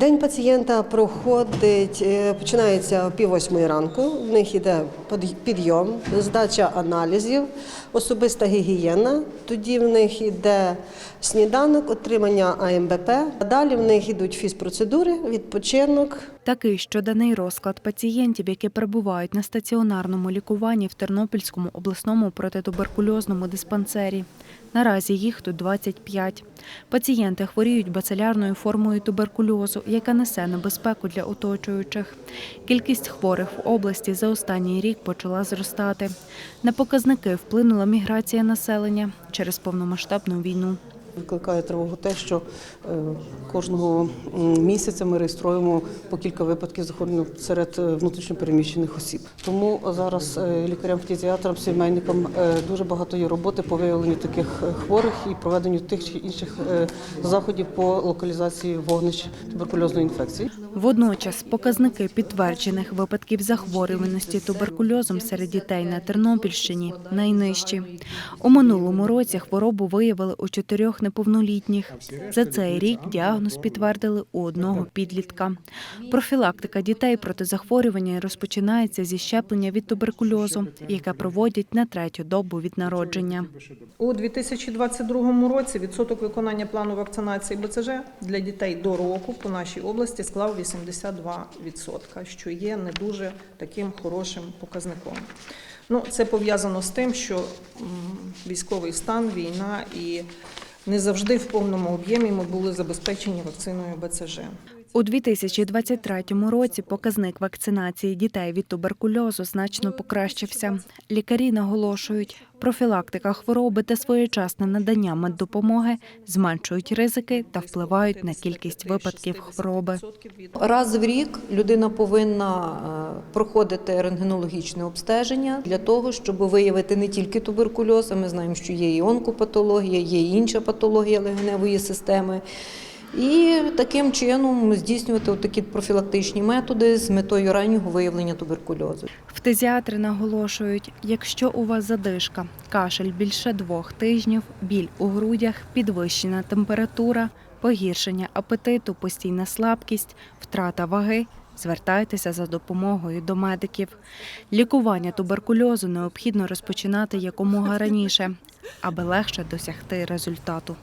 День пацієнта проходить, е, починається о пів восьмої ранку. В них йде підйом, здача аналізів, особиста гігієна. Тоді в них йде сніданок, отримання АМБП. А Далі в них йдуть фізпроцедури, відпочинок. Такий щоденний розклад пацієнтів, які перебувають на стаціонарному лікуванні в Тернопільському обласному протитуберкульозному диспансері. Наразі їх тут 25. Пацієнти хворіють бацилярною формою туберкульозу, яка несе небезпеку для оточуючих. Кількість хворих в області за останній рік почала зростати. На показники вплинула міграція населення через повномасштабну війну. Викликає тривогу те, що е, кожного місяця ми реєструємо по кілька випадків захворювання серед е, внутрішньопереміщених осіб. Тому зараз е, лікарям, фтизіатрам, сімейникам дуже багато є роботи по виявленню таких хворих і проведенню тих чи інших заходів по локалізації вогнищ туберкульозної інфекції. Водночас показники підтверджених випадків захворюваності туберкульозом серед дітей на Тернопільщині найнижчі. У минулому році хворобу виявили у чотирьох неповнолітніх. За цей рік діагноз підтвердили у одного підлітка. Профілактика дітей проти захворювання розпочинається зі щеплення від туберкульозу, яке проводять на третю добу від народження. У 2022 році відсоток виконання плану вакцинації БЦЖ для дітей до року по нашій області склав 82%, що є не дуже таким хорошим показником. Ну, це пов'язано з тим, що військовий стан, війна і не завжди в повному об'ємі ми були забезпечені вакциною БЦЖ. У 2023 році показник вакцинації дітей від туберкульозу значно покращився. Лікарі наголошують, профілактика хвороби та своєчасне надання меддопомоги зменшують ризики та впливають на кількість випадків хвороби. Раз в рік людина повинна е, проходити рентгенологічне обстеження для того, щоб виявити не тільки туберкульоз, а ми знаємо, що є і онкопатологія, є і інша патологія легеневої системи. І таким чином здійснювати такі профілактичні методи з метою раннього виявлення туберкульозу. Фтизіатри наголошують, якщо у вас задишка, кашель більше двох тижнів, біль у грудях, підвищена температура, погіршення апетиту, постійна слабкість, втрата ваги. Звертайтеся за допомогою до медиків. Лікування туберкульозу необхідно розпочинати якомога раніше, аби легше досягти результату.